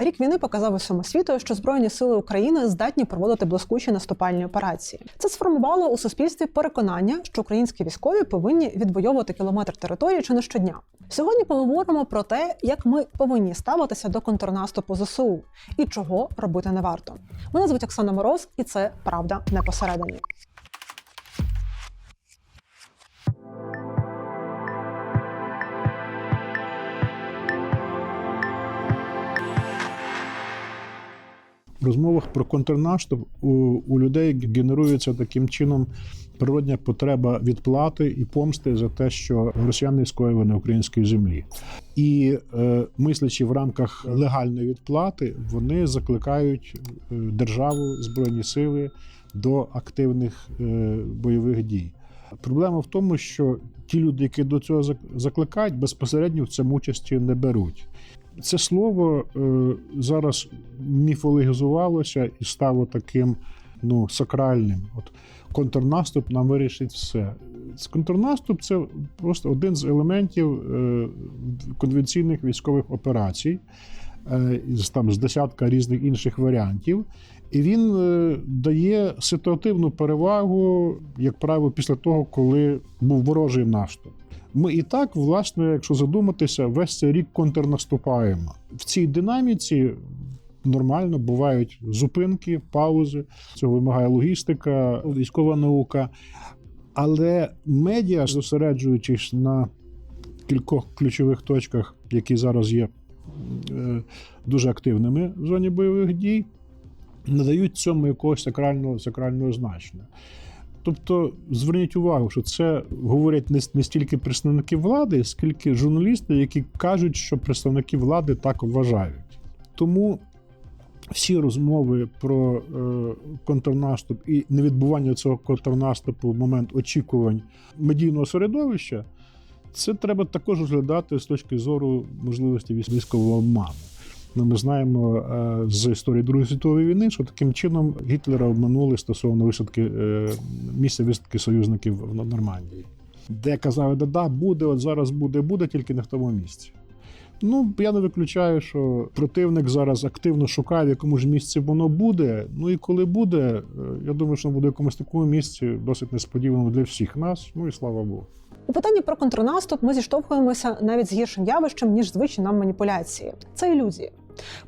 рік війни показав усьому світу, що збройні сили України здатні проводити блискучі наступальні операції. Це сформувало у суспільстві переконання, що українські військові повинні відвоювати кілометр території чи не щодня. Сьогодні поговоримо про те, як ми повинні ставитися до контрнаступу ЗСУ і чого робити не варто. Мене звуть Оксана Мороз, і це правда не посередині. В розмовах про контрнаступ у, у людей генерується таким чином природня потреба відплати і помсти за те, що росіяни скоїли на українській землі. І е, мислячи в рамках легальної відплати, вони закликають е, державу, збройні сили до активних е, бойових дій. Проблема в тому, що ті люди, які до цього зак- закликають, безпосередньо в цьому участі не беруть. Це слово е, зараз міфологізувалося і стало таким ну, сакральним. От контрнаступ нам вирішить все. Контрнаступ це просто один з елементів е, конвенційних військових операцій, е, там, з десятка різних інших варіантів. І він дає ситуативну перевагу, як правило, після того, коли був ворожий наступ. Ми і так, власне, якщо задуматися, весь цей рік контрнаступаємо. В цій динаміці нормально бувають зупинки, паузи. Цього вимагає логістика, військова наука. Але медіа, зосереджуючись на кількох ключових точках, які зараз є е, дуже активними в зоні бойових дій, надають цьому якогось сакрального, сакрального значення. Тобто зверніть увагу, що це говорять не, стільки представники влади, скільки журналісти, які кажуть, що представники влади так вважають. Тому всі розмови про е, контрнаступ і невідбування цього контрнаступу в момент очікувань медійного середовища, це треба також розглядати з точки зору можливості військ- військового обману. Ну, Ми знаємо е, з історії Другої світової війни, що таким чином Гітлера обманули стосовно висадки е, місця висадки союзників в Нормандії, де казали, да, да, буде, от зараз буде, буде, тільки не в тому місці. Ну, я не виключаю, що противник зараз активно шукає, в якому ж місці воно буде. Ну і коли буде, е, я думаю, що воно буде в якомусь такому місці, досить несподіваному для всіх нас. Ну і слава Богу. У питанні про контрнаступ ми зіштовхуємося навіть з гіршим явищем, ніж звичні нам маніпуляції. Це ілюзії.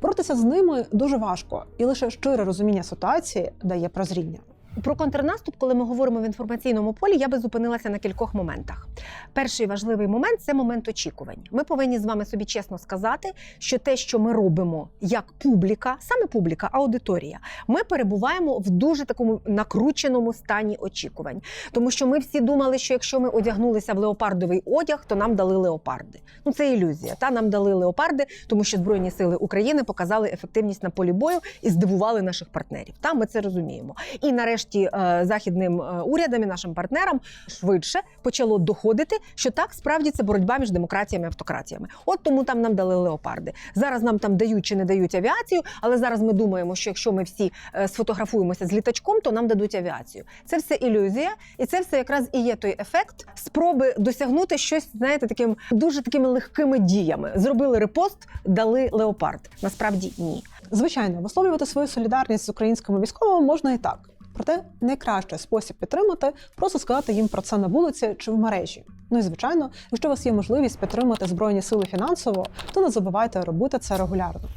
Боротися з ними дуже важко, і лише щире розуміння ситуації дає прозріння. Про контрнаступ, коли ми говоримо в інформаційному полі, я би зупинилася на кількох моментах. Перший важливий момент це момент очікувань. Ми повинні з вами собі чесно сказати, що те, що ми робимо як публіка, саме публіка, аудиторія, ми перебуваємо в дуже такому накрученому стані очікувань. Тому що ми всі думали, що якщо ми одягнулися в леопардовий одяг, то нам дали леопарди. Ну це ілюзія. Та нам дали леопарди, тому що Збройні сили України показали ефективність на полі бою і здивували наших партнерів. Та ми це розуміємо. І нарешті е, західним е, урядам і нашим партнерам швидше почало доходити, що так справді це боротьба між демократіями і автократіями. От тому там нам дали леопарди. Зараз нам там дають чи не дають авіацію, але зараз ми думаємо, що якщо ми всі е, сфотографуємося з літачком, то нам дадуть авіацію. Це все ілюзія, і це все якраз і є той ефект спроби досягнути щось, знаєте, таким дуже такими легкими діями. Зробили репост, дали леопард. Насправді ні. Звичайно, висловлювати свою солідарність з українськими військовими можна і так. Проте найкращий спосіб підтримати просто сказати їм про це на вулиці чи в мережі. Ну і звичайно, якщо у вас є можливість підтримати збройні сили фінансово, то не забувайте робити це регулярно.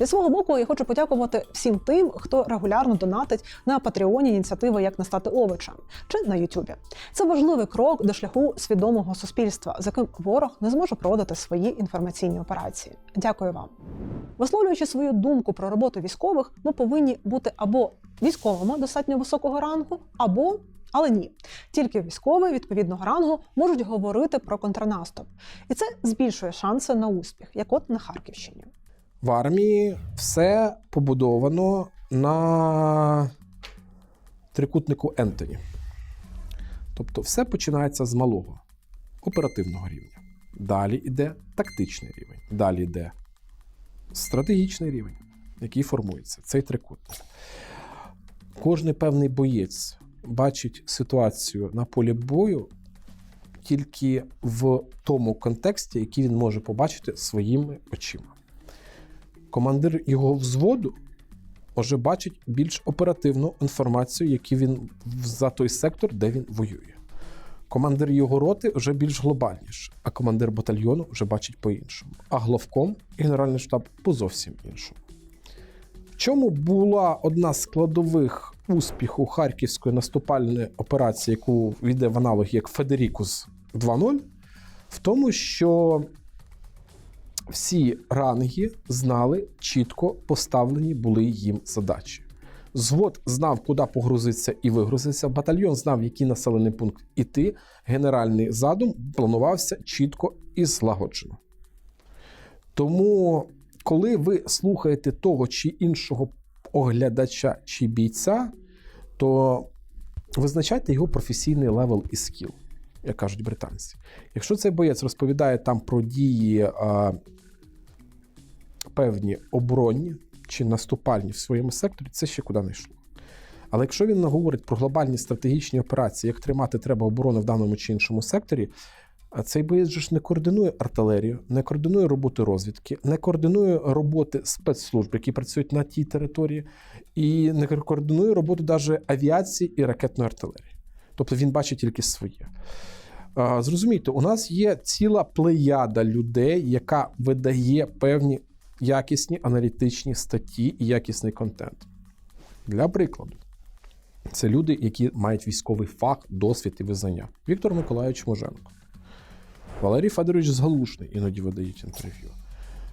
Зі свого боку, я хочу подякувати всім тим, хто регулярно донатить на патреоні ініціативи Як не стати овочем чи на Ютубі. Це важливий крок до шляху свідомого суспільства, з яким ворог не зможе проводити свої інформаційні операції. Дякую вам. Висловлюючи свою думку про роботу військових, ми повинні бути або військовими достатньо високого рангу, або але ні, тільки військові відповідного рангу можуть говорити про контрнаступ, і це збільшує шанси на успіх, як от на Харківщині. В армії все побудовано на трикутнику Ентоні. Тобто все починається з малого оперативного рівня. Далі йде тактичний рівень, далі йде стратегічний рівень, який формується цей трикутник. Кожний певний боєць бачить ситуацію на полі бою тільки в тому контексті, який він може побачити своїми очима. командир його взводу вже бачить більш оперативну інформацію, яку він за той сектор, де він воює. Командир його роти вже більш глобальніше, а командир батальйону вже бачить по-іншому. А главком і генеральний штаб по зовсім іншому. Чому була одна з складових успіху Харківської наступальної операції, яку йде в аналогі як Федерікус 2.0, в тому, що всі ранги знали, чітко поставлені були їм задачі. Звод знав, куди погрузитися і вигрузитися. Батальйон знав, який населений пункт іти. Генеральний задум планувався чітко і злагоджено. Тому, коли ви слухаєте того чи іншого оглядача чи бійця, то визначайте його професійний левел і скіл, як кажуть британці. Якщо цей боєць розповідає там про дії а, певні оборонні чи наступальні в своєму секторі, це ще куди не йшло. Але якщо він говорить про глобальні стратегічні операції, як тримати треба оборону в даному чи іншому секторі, а цей боєць же ж не координує артилерію, не координує роботи розвідки, не координує роботи спецслужб, які працюють на тій території, і не координує роботу навіть авіації і ракетної артилерії. Тобто він бачить тільки своє. Зрозумійте, у нас є ціла плеяда людей, яка видає певні якісні аналітичні статті і якісний контент. Для прикладу, це люди, які мають військовий фах, досвід і визнання. Віктор Миколайович Моженко, Валерій Федорович Згалушний іноді видають інтерв'ю.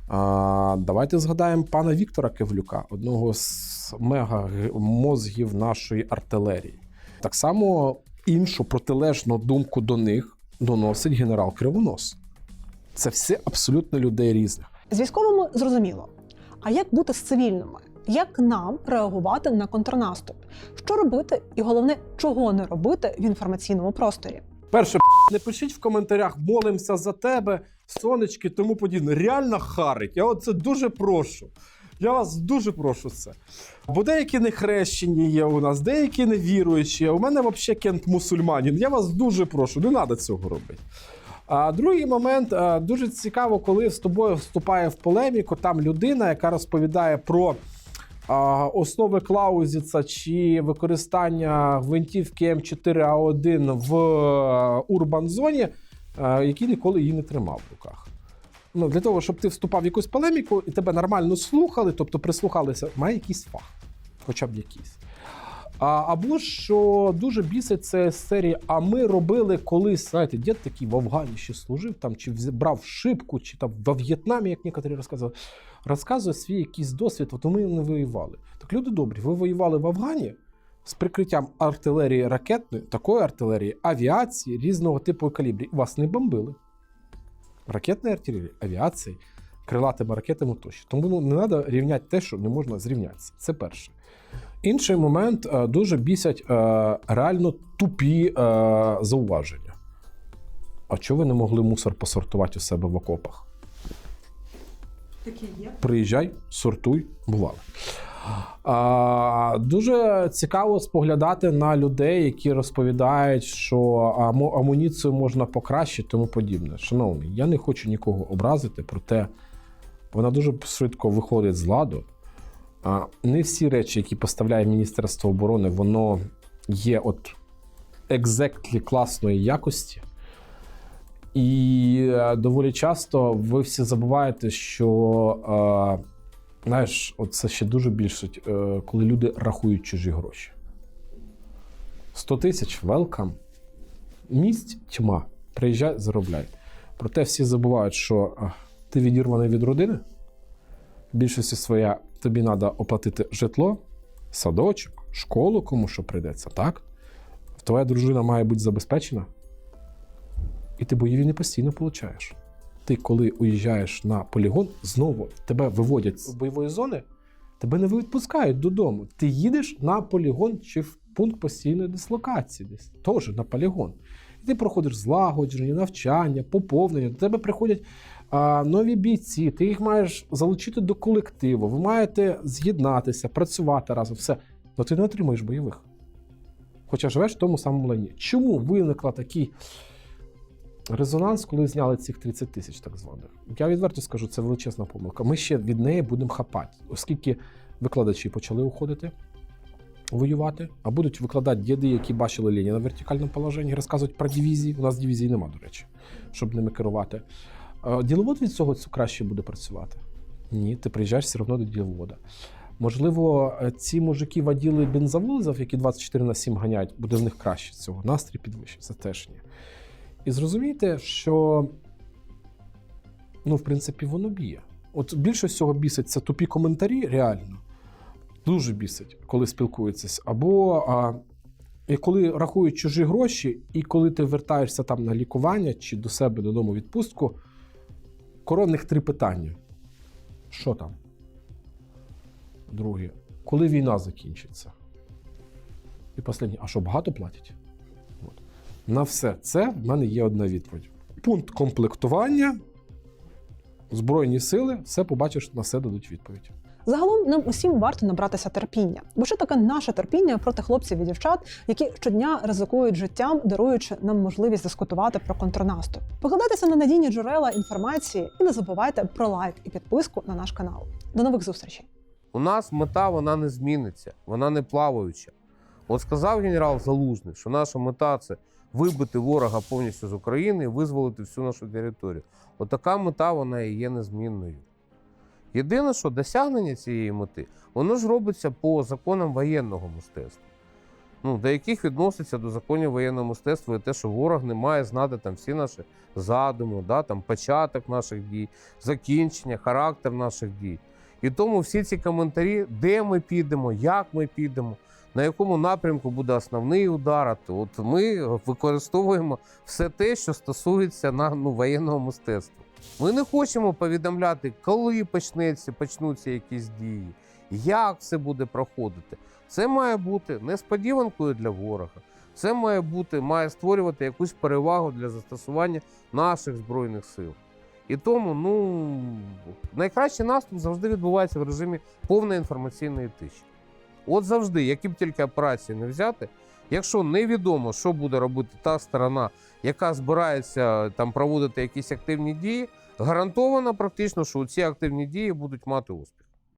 А, давайте згадаємо пана Віктора Кевлюка, одного з мега-мозгів нашої артилерії. Так само іншу протилежну думку до них доносить генерал Кривонос. Це все абсолютно людей різних. З військовими зрозуміло. А як бути з цивільними? Як нам реагувати на контрнаступ? Що робити, і головне, чого не робити в інформаційному просторі? Перше, не пишіть в коментарях, молимося за тебе, сонечки, тому подібне. Реально харить. Я оце дуже прошу. Я вас дуже прошу це. Бо деякі не хрещені є у нас, деякі не віруючі. У мене взагалі кент мусульманин. Я вас дуже прошу, не треба цього робити. А другий момент дуже цікаво, коли з тобою вступає в полеміку там людина, яка розповідає про основи Клаузіца чи використання гвинтівки М4А1 в е, урбан-зоні, е, який ніколи її не тримав в руках. Ну, для того, щоб ти вступав в якусь полеміку і тебе нормально слухали, тобто прислухалися, має якийсь фах, хоча б якийсь. А, або що дуже бісить це серії, а ми робили колись, знаєте, дід такий в Афгані ще служив, там, чи брав шибку, чи там во В'єтнамі, як некоторі розказували, розказує свій якийсь досвід, от ми не воювали. Так люди добрі, ви воювали в Афгані з прикриттям артилерії ракетної, такої артилерії, авіації різного типу і калібрів. Вас не бомбили. Ракетної артилерії, авіації, крилатими ракетами тощо. Тому ну, не треба рівняти те, що не можна зрівнятися. Це перше. Інший момент е, дуже бісять е, реально тупі е, зауваження. А чого ви не могли мусор посортувати у себе в окопах? Такі є. Приїжджай, сортуй, бувало. А, дуже цікаво споглядати на людей, які розповідають, що амуніцію можна покращити, тому подібне. Шановний, я не хочу нікого образити, проте вона дуже швидко виходить з ладу. А, не всі речі, які поставляє Міністерство оборони, воно є от екзектлі класної якості. І е, доволі часто ви всі забуваєте, що е, знаєш, це ще дуже більшить, е, коли люди рахують чужі гроші. 100 тисяч welcome. Місць тьма. Приїжджай, заробляй. Проте всі забувають, що е, ти відірваний від родини. В більшості своя тобі треба оплатити житло, садочок, школу, кому що прийдеться, так? Твоя дружина має бути забезпечена. І ти бойові не постійно получаєш. Ти, коли уїжджаєш на полігон, знову тебе виводять з бойової зони, тебе не відпускають додому. Ти їдеш на полігон чи в пункт постійної дислокації, десь теж на полігон. І ти проходиш злагодження, навчання, поповнення. До тебе приходять а, нові бійці, ти їх маєш залучити до колективу. Ви маєте з'єднатися, працювати разом. Все. Але ти не отримуєш бойових. Хоча живеш в тому самому лані. Чому виникла такий резонанс, коли зняли цих 30 тисяч так званих. Я відверто скажу, це величезна помилка. Ми ще від неї будемо хапати, оскільки викладачі почали уходити. Воювати, а будуть викладати діди, які бачили Леніна в вертикальному положенні, розказують про дивізії. У нас дивізії нема, до речі, щоб ними керувати. Діловод від цього краще буде працювати. Ні, ти приїжджаєш все одно до діловода. Можливо, е, ці мужики воділи бензовозів, які 24 на 7 ганяють, буде в них краще цього. Настрій підвищиться теж ні. І зрозумійте, що ну, в принципі, воно б'є. От більше всього бісить це тупі коментарі, реально. Дуже бісить, коли спілкуються. Або а, і коли рахують чужі гроші, і коли ти вертаєшся там на лікування чи до себе додому відпустку, коронних три питання. Що там? Друге. Коли війна закінчиться? І останнє, а що багато платять? На все це в мене є одна відповідь. Пункт комплектування, Збройні сили, все побачиш, на все дадуть відповідь. Загалом нам усім варто набратися терпіння, бо що таке наше терпіння проти хлопців і дівчат, які щодня ризикують життям, даруючи нам можливість дискутувати про контрнаступ. Покладайтеся на надійні джерела інформації і не забувайте про лайк і підписку на наш канал. До нових зустрічей! У нас мета вона не зміниться, вона не плаваюча. От сказав генерал Залужний, що наша мета це вибити ворога повністю з України і визволити всю нашу територію. От мета вона і є незмінною. Єдине, що досягнення цієї мети, воно ж робиться по законам воєнного мистецтва. Ну, до яких відноситься до законів воєнного мистецтва і те, що ворог не має знати там всі наші задуми, да, там, початок наших дій, закінчення, характер наших дій. І тому всі ці коментарі, де ми підемо, як ми підемо, на якому напрямку буде основний удар, от ми використовуємо все те, що стосується на, ну, воєнного мистецтва. Ми не хочемо повідомляти, коли почнеться, почнуться якісь дії, як все буде проходити. Це має бути несподіванкою для ворога. Це має бути, має створювати якусь перевагу для застосування наших збройних сил. І тому ну, найкращий наступ завжди відбувається в режимі повної інформаційної тиші. От завжди, які б тільки операції не взяти, якщо невідомо, що буде робити та сторона, яка збирається там проводити якісь активні дії, гарантовано практично, що ці активні дії будуть мати успіх.